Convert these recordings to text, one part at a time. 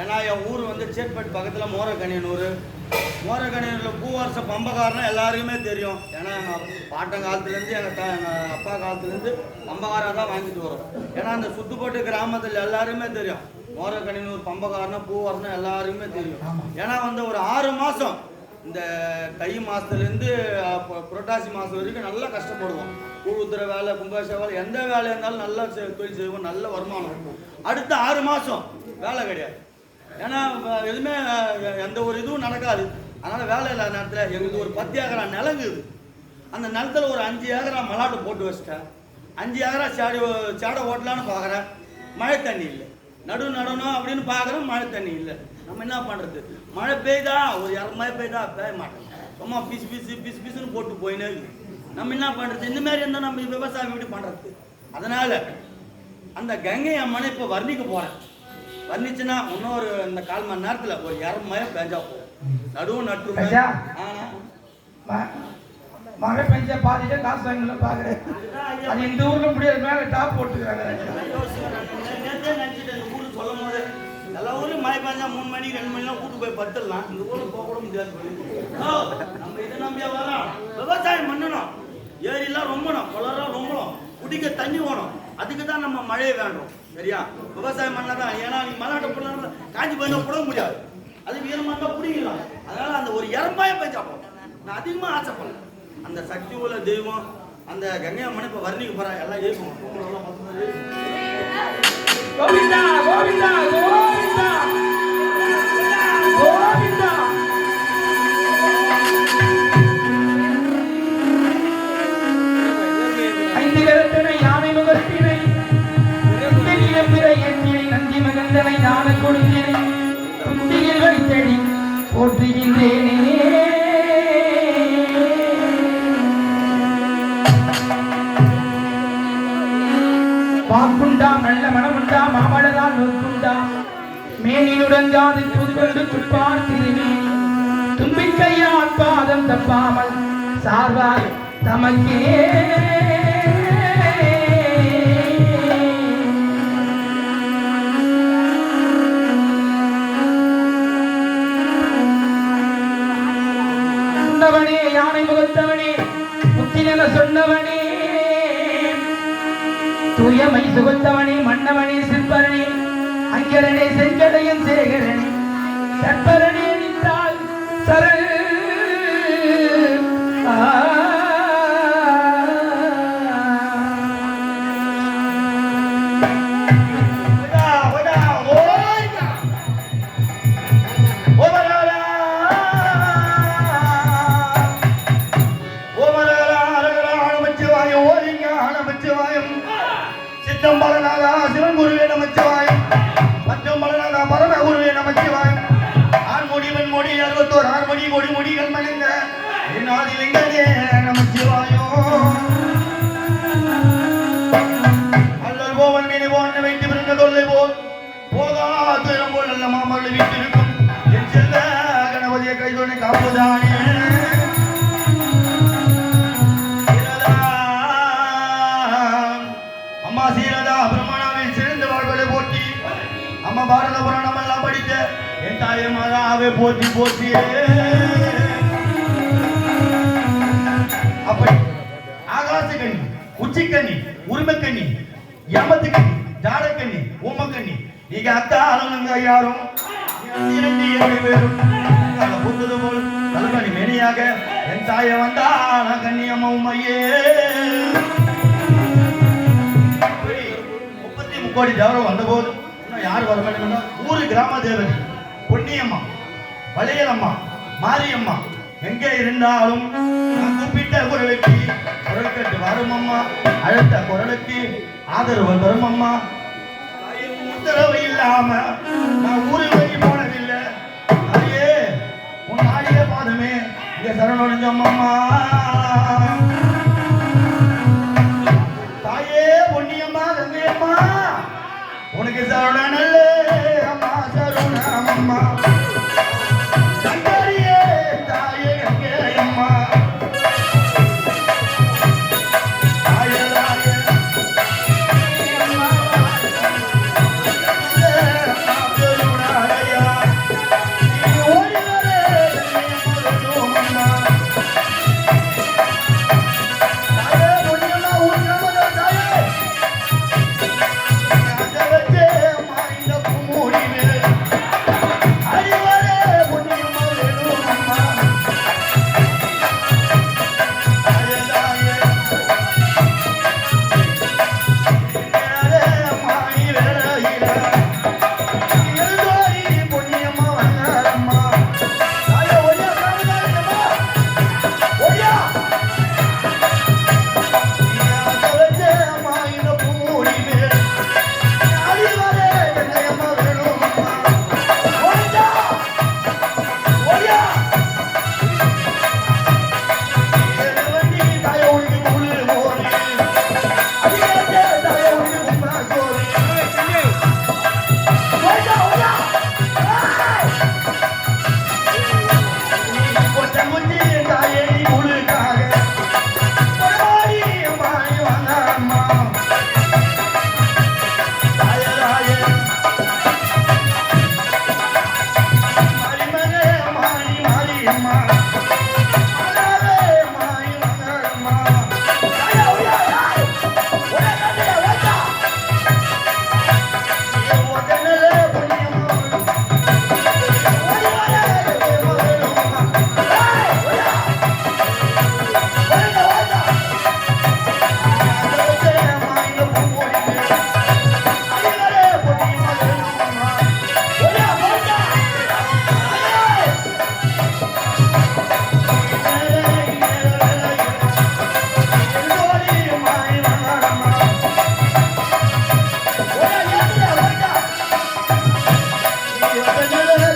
ஏன்னா என் ஊர் வந்து சேட்பேட் பக்கத்தில் மோரக்கணியனூர் மோரக்கணியனூரில் பூவரச பம்பகாரனா எல்லாருக்குமே தெரியும். ஏன்னா எங்கள் பாட்டன் காலத்துலேருந்து எங்கள் த எங்கள் அப்பா காலத்துலேருந்து பம்பகாராக தான் வாங்கிட்டு வரோம். ஏன்னா அந்த சுத்துப்பட்டு கிராமத்தில் எல்லாருமே தெரியும். மோரக்கணியனூர் பம்பகாரனா பூவரசனா எல்லாருக்குமே தெரியும். ஏன்னா வந்து ஒரு ஆறு மாதம் இந்த தை மாதத்துலேருந்து புரட்டாசி மாதம் வரைக்கும் நல்லா கஷ்டப்படுவோம். கூழுத்துற வேலை கும்பாச வேலை எந்த வேலையாக இருந்தாலும் நல்லா தொழில் செய்வோம் நல்ல வருமானம் இருக்கும். அடுத்த ஆறு மாதம் வேலை கிடையாது. ஏன்னா எதுவுமே எந்த ஒரு இதுவும் நடக்காது. அதனால் வேலை இல்லாத நேரத்தில் எங்களுக்கு ஒரு பத்து ஏக்கரா நிலங்குது அந்த நிலத்துல ஒரு அஞ்சு ஏக்கரா மலாட்டு போட்டு வச்சிட்டேன். அஞ்சு ஏக்கரா சாடி சேடை ஓட்டலான்னு பார்க்குறேன். மழை தண்ணி இல்லை. நடு நடணும் அப்படின்னு பார்க்குறேன் மழை தண்ணி இல்லை. நம்ம என்ன பண்ணுறது மழை பெய்தா ஒரு இற மழை பெய்தா பெய்ய மாட்டேன். சும்மா பிசு பிசு பிசு பிசுன்னு போட்டு போயினே நம்ம என்ன பண்ணுறது இந்த மாதிரி இருந்தால் நம்ம விவசாயம் எப்படி பண்ணுறது அதனால் அந்த கங்கை அம்மனை இப்போ வர்ணிக்க போகிறேன் வர்ணிச்சுன்னா இன்னொரு இந்த கால் மணி நேரத்தில் ஒரு மழை பெஞ்சா போகும் நடுவு நட்டு மழை பெஞ்ச பாதியில காசு வாங்கல பாக்குறேன் அது இந்த ஊர்ல முடியாது மேல டாப் போட்டுக்கிறாங்க. நேத்தே நினைச்சிட்டு இந்த ஊரு சொல்லும் போது எல்லா ஊர்லயும் மழை பெஞ்சா மூணு மணிக்கு ரெண்டு மணிலாம் கூட்டு போய் படுத்துடலாம். இந்த ஊர்ல போக கூட முடியாது நம்ம இதை நம்பியா வரோம் விவசாயம் பண்ணணும். ஏரிலாம் ரொம்பணும் குளம்லாம் ரொம்பணும். குடிக்க தண்ணி வேணும். அதுக்கு தான் நம்ம மழையை வேண்டோம் சரியா? விவசாயம் பண்ணதான். ஏன்னா நீ மலாட்ட போடலாம் காஞ்சி போய் போட முடியாது. அது வீரமாக இருந்தால் பிடிக்கலாம் அதனால அந்த ஒரு இரண்டாய போய் சாப்பிடும் நான் அதிகமாக ஆசைப்படுறேன். அந்த சக்தி உள்ள தெய்வம் அந்த கங்கை அம்மனை இப்போ வர்ணிக்கு போகிறேன் எல்லாம் ஜெயிக்கும் கோவிந்தா கோவிந்தா கோவிந்தா நந்தி மகந்தனை ஞான கொடுத்தினை குந்தியில் வைத்தடி போற்றுகின்றேனே. வாக்குண்டா நல்ல மனமுண்டா மாமலரால் நோக்குண்டா மேனிலுடங்காது புதுவென்று துப்பார் திருமேனி தும்பிக்கையால் பாதம் தப்பாமல் சார்வாய் தமக்கே. சொன்னவனே முகத்தவனே முத்தினென சொன்னவனே. தூயமை சுகத்தவனே மன்னவனே சிற்பரணே அங்கரனே செஞ்சடையன் சேகரனே சற்பரனே நின்றால் சரண். என்னாதிலிங்கனே நமச்சிவாயம் அல்லல் போவன் மீது போன் வைத்து விருந்த தொல்லை போல். போதா துயரம் போல் நல்ல மாமல்ல வீட்டிருக்கும் என் செல்ல கணபதியை கைதொடை காப்புதானே. அம்மா சீரதா பிரம்மணாவில் சிறந்து வாழ்வதை போற்றி. அம்மா பாரத புராணம் எல்லாம் படித்த என் தாயை மாதாவை போற்றி போற்றியே அப்படி ஆகாசக்கண்ணி உச்சிக்கண்ணி உரிமக்கண்ணி யமத்துக்கண்ணி ஜாடக்கண்ணி ஊமக்கண்ணி நீங்க அத்தாளனுங்க யாரும் புத்தது போல். தலைமணி மேனியாக என் தாயை வந்தான கண்ணியம்மா உமையே முப்பத்தி முக்கோடி தேவரம் வந்தபோது யார் வர மாட்டேங்கன்னா ஊரு கிராம தேவதை பொன்னியம்மா வளையலம்மா மாரியம்மா எங்கே இருந்தாலும் கூப்பிட்ட குரலுக்கு குரல் கட்டு வரும் அம்மா. அழுத்த குரலுக்கு ஆதரவு தரும் அம்மா. உத்தரவு இல்லாம நான் ஊரு வழி போனதில்லை. தாயே உன் ஆடிய பாதமே இங்க சரணடைஞ்சம்மா தாயே பொன்னியம்மா கங்கையம்மா. உனக்கு சரணல்ல அம்மா சரணம் அம்மா.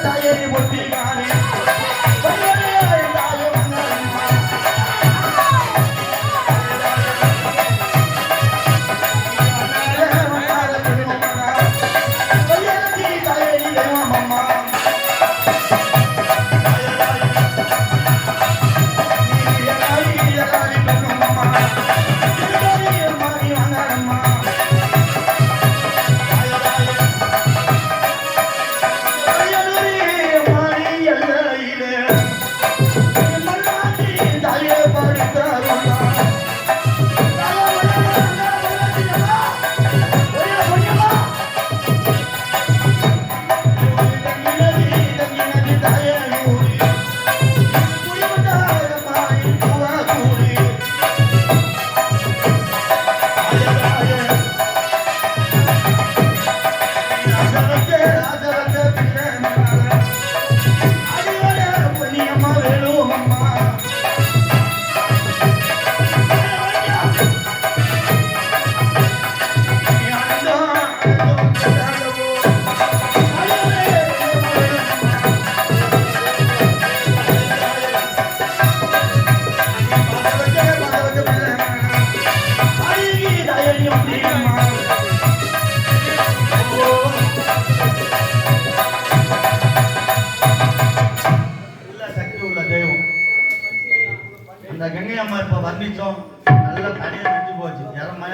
தயரி முட்டி காணி.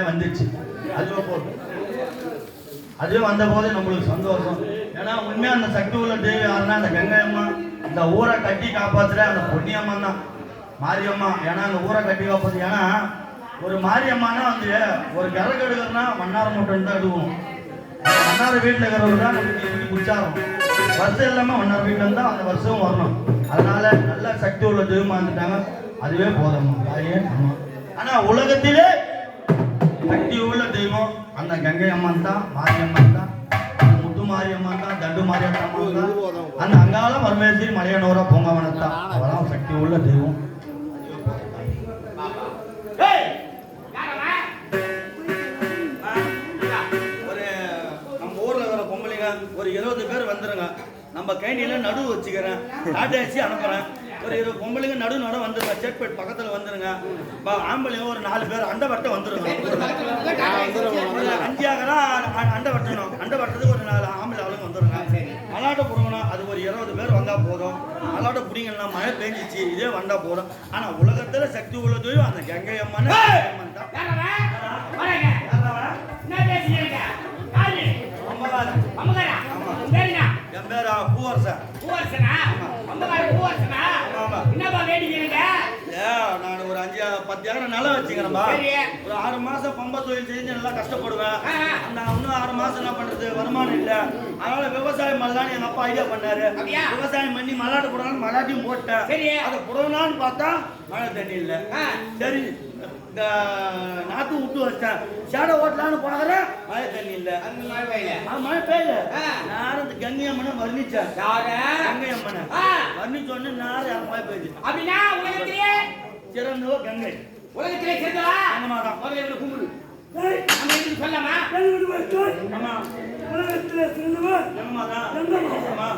போச்சு வந்துச்சு அதுவே போதும் அதுவே வந்த போது நம்மளுக்கு சந்தோஷம். ஏன்னா உண்மையா அந்த சக்தி உள்ள தெய்வம் யாருன்னா அந்த கங்கை அம்மா இந்த ஊரை கட்டி காப்பாத்துற அந்த பொன்னியம்மன் தான். மாரியம்மா ஏன்னா அந்த ஊரை கட்டி காப்பாத்து ஏன்னா ஒரு மாரியம்மானா வந்து ஒரு கிழக்கு எடுக்கிறதுனா மன்னார மூட்டை தான் எடுவோம். அந்த மன்னார வீட்டில் இருக்கிறவங்க தான் நமக்கு உச்சாரம் வருஷம் எல்லாமே மன்னார் வீட்டில் இருந்தால் அந்த வருஷம் வரணும். அதனால நல்ல சக்தி உள்ள தெய்வமா இருந்துட்டாங்க அதுவே போதும். ஆனா உலகத்திலே சக்தி உள்ள தெய்வம். அந்த கங்கை அம்மன் தான் மாரியம்மன் தான் அந்த முத்து மாரியம்மன் தான் தண்டு மாரியம்மன் தான். அந்த அங்காள பரமேஸ்வரி மலையனோர பொங்கவனம் தான். அவெல்லாம் சக்தி உள்ள தெய்வம்! ஒரு நம்ம ஊர்ல இருக்கிற பொம்பளைங்க ஒரு இருபது பேர் வந்துருங்க. நம்ம கைனியில நடு வச்சுக்கிறேன். டாட்டாச்சி அனுப்புறேன். ஒரு இருபது பொம்பளைங்க நடு நடு வந்துருங்க சேட்பேட் பக்கத்துல வந்துருங்க. ஆம்பளைங்க ஒரு நாலு பேர் அண்டை வட்டம் வந்துருங்க. ஒரு அஞ்சு ஆகரா அண்டை வட்டணும் அண்டை வட்டத்துக்கு ஒரு நாலு ஆம்பளை ஆளுங்க வந்துருங்க. மலாட்டை புடுங்கணும் அது ஒரு இருபது பேர் வந்தா போதும். மலாட்டை புடிங்கன்னா மழை பெஞ்சிச்சு இதே வந்தா போதும். ஆனா உலகத்துல சக்தி உள்ளதையும் அந்த கங்கை அம்மன் அம்மன் தான் அம்மகாரன். என் பேர் பூவரசன்? ஏ, நான் ஒரு அஞ்சு பத்து ஏக்கர் நிலம் வச்சுக்கிறேன்பா. ஒரு ஆறு மாசம் பம்பை தொழில் செஞ்சு நல்லா கஷ்டப்படுவேன். நான் இன்னும் ஆறு மாசம் என்ன பண்றது? வருமானம் இல்ல. அதனால விவசாயம் பண்ணலாம்னு எங்க அப்பா ஐடியா பண்ணாரு? விவசாயம் பண்ணி மலாட்டு போடலாம்னு மலாட்டியும் போட்டேன். அதை புடவலான்னு பார்த்தா மழை தண்ணி இல்ல. சரி. இந்த நாத்து விட்டு வச்சேன் சேடை ஓட்டலான்னு போனதுல மழை தண்ணி இல்ல. ஆ, மழை பெய்யல. ஆ. நான் இந்த கங்கை அம்மனை வர்ணிச்சேன். கங்கை அம்மனை. ஆ. வர்ணிச்ச உடனே நேரம் எனக்கு மழை பெய்யுது அப்படின்னா உலகத்திலே சிறந்தவ கங்கை. உலகத்திலே சேர்ந்தவா ஆமாடா. முதல்ல இவனை கும்பிடு. நம்ம சொல்லாமா ஆமா. உலகத்திலே சிறந்தவர் எங்கம்மாதான் எங்கம்மா?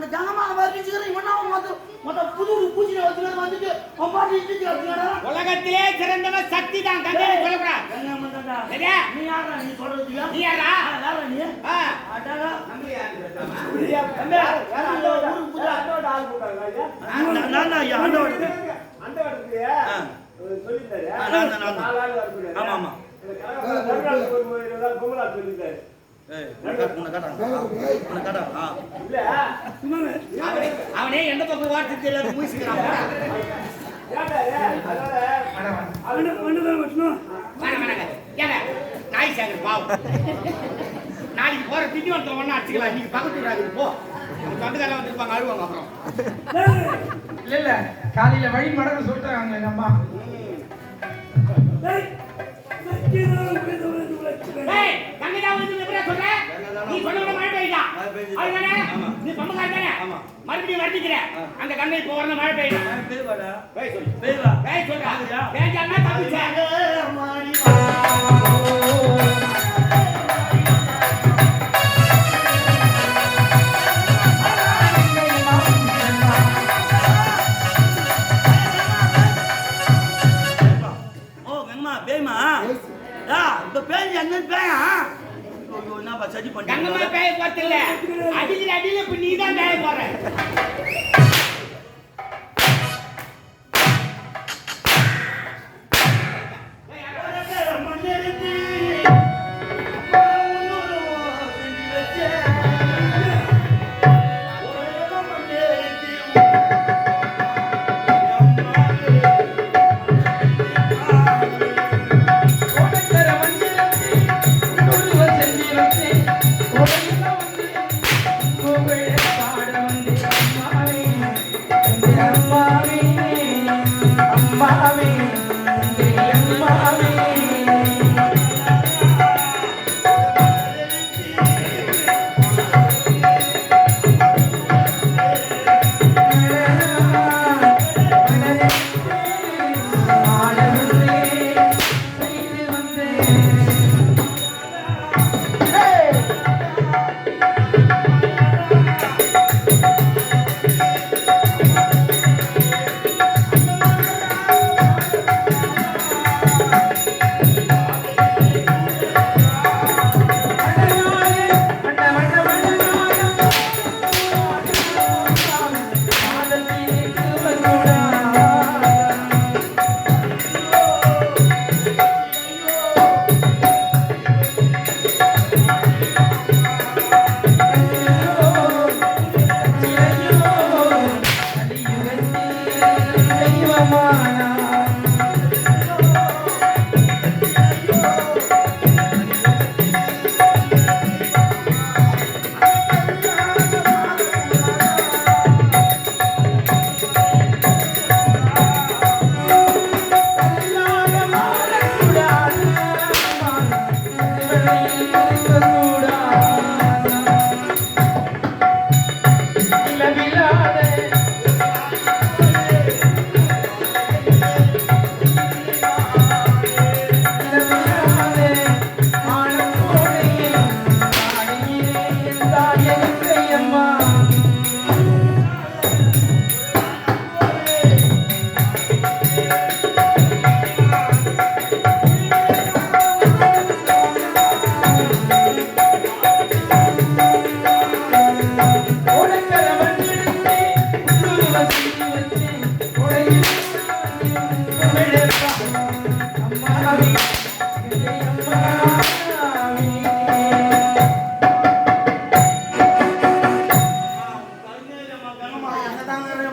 அந்த ஜனமான வர்ணிச்சுக்கிறேன். இவனா வந்து மொத்த புது பூஜையில வச்சுக்கிட்டு வந்துட்டு அவன் பாட்டு இடிச்சு வச்சுக்கிறா. உலகத்திலே சிறந்தவன் சக்தி தான் கங்கை சொல்லக்கூடாது என்ன பண்றடா? சரியா? நீ யாரா நீ சொல்றதுக்கு? நீ யாரா? யாரா நீ? அடடா. நம்ம யாரு யாரா அந்த ஊருக்கு புதுசா? நான் நான் தான் ஐயா, ஆண்டவன். ஆ. ஆ, நான் தான், நான் தான். ஆமா, ஆமா. ஏய், உன்னை அவனே எந்த பக்கம் வார்த்தை தெரியல மூசிக்கிறான். நாய் சேகர் பாவம் நாளைக்கு போற திண்டி வரத்துல ஒண்ணா அடிச்சுக்கலாம். நீங்க பக்கத்து விடாது போ. உங்க தொண்டுக்காரங்க வந்திருப்பாங்க அழுவாங்க அப்புறம். இல்ல இல்ல. காலையில வழி மடங்கு சொல்லிட்டாங்க எங்க அம்மா. ஏய் வந்து சொல்ற? நீ சொன்ன மழை பெய்யுது. அதுதானே. நீ பம்பக்கார தானே. மறுபடியும் வர்ணிக்கிற. அந்த இப்போ மழை? பேய் சொல்லு. சொல்றா? பேஞ்சான்னா தப்பிச்ச. சரி பண்ணி பண்ணி பேய போறது இல்ல அடிக்கிற அடியில இப்ப நீ தான் பேய போற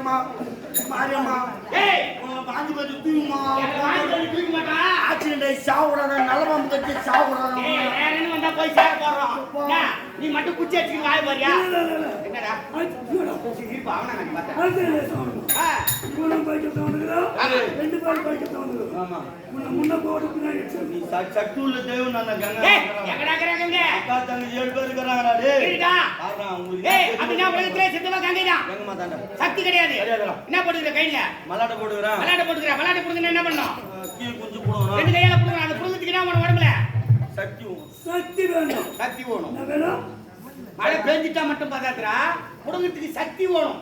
மாரியம்மா மாரியம்மா, ஏய் வாங்கி தள்ளி தூக்க மாட்டா ஆக்சிடென்ட் ஆகி சாவுறாங்க, நல்ல பாம்பு கட்டி சாவுறாங்க. ஏய் வேற என்ன வந்தா போய் சேர போறோம் என்ன, நீ மட்டும் குச்சி வச்சுக்க வாய போறியா என்னடா இருப்பா அவனா நான் பார்த்தேன் ஆ, யாரு? ரெண்டு பேரும் பைக்கை தவணுது ஆமா. முன்ன முன்ன போட்டு பின்னாடி. நீ ச- சக்தி உள்ள தெய்வம் நானு, கங்கா. எங்கடா இருக்கிறாங்க அக்கா, தங்கச்சி ஏழு பேர் இருக்கிறாங்கடா, டேய். இருக்கா பாருடா, உங்களுக்கு ஏய் என்ன அப்படின்னா தெரியுமா? உலகத்திலே சித்தமா கங்கைதான் எங்கம்மா தாண்டா? சக்தி கிடையாது. என்ன போட்டுக்கிற கையில மல்லாட்டை போட்டுக்கிறேன். விளையாட போட்டுக்கிற விளையாட போடுங்க என்ன பண்ணும்? கீழ் குஞ்சு போடுவேன். ரெண்டு கையால போடுங்க அந்த புடுங்கிறதுக்கு என்ன உன உடம்புல. சக்தி சக்தி வேணும். சக்தி வேணும். வேணும்? மழை பெஞ்சிட்டா மட்டும் பார்த்தாத்துறா புடுங்கிறதுக்கு சக்தி வேணும்.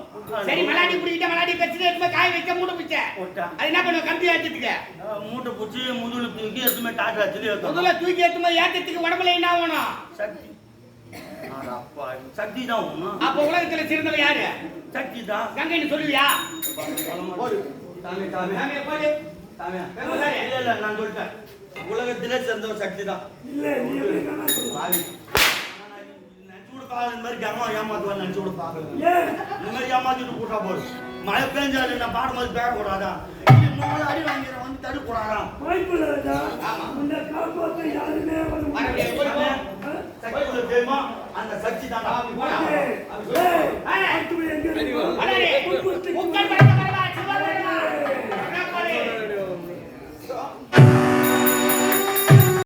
சரி மலாடி பிடிக்கிட்ட மலாடி கட்சியில எடுத்து போய் காய வைக்க மூட பிச்சை. போட்டா. அது என்ன பண்ணுவோம் கம்பி ஏற்றத்துக்கு மூட்டை பிடிச்சி முதுகுல தூக்கி எடுத்துமே டாட்டா ஏத்தணும். முதல்ல தூக்கி எடுத்து போய் ஏற்றத்துக்கு உடம்புல என்ன வேணும்? சக்தி. சக்தி தான். அப்ப உலகத்துல சிறந்தவ யாரு? சக்தி தான். கங்கைன்னு சொல்லுவியா? தாமே தாமே. நான் சொல்லிட்டேன் உலகத்திலே சிறந்த ஒரு சக்தி தான் மாதிரி கர்மா ஏமாத்துவான்னு நினைச்சு கூட பாக்கல இந்த மாதிரி ஏமாத்திட்டு மழை பெஞ்சாலும் நான் பாடும் போது பேரக்கூடாதான் அடி வாங்கி வந்து தடுக்கூடாதான் அந்த சக்தி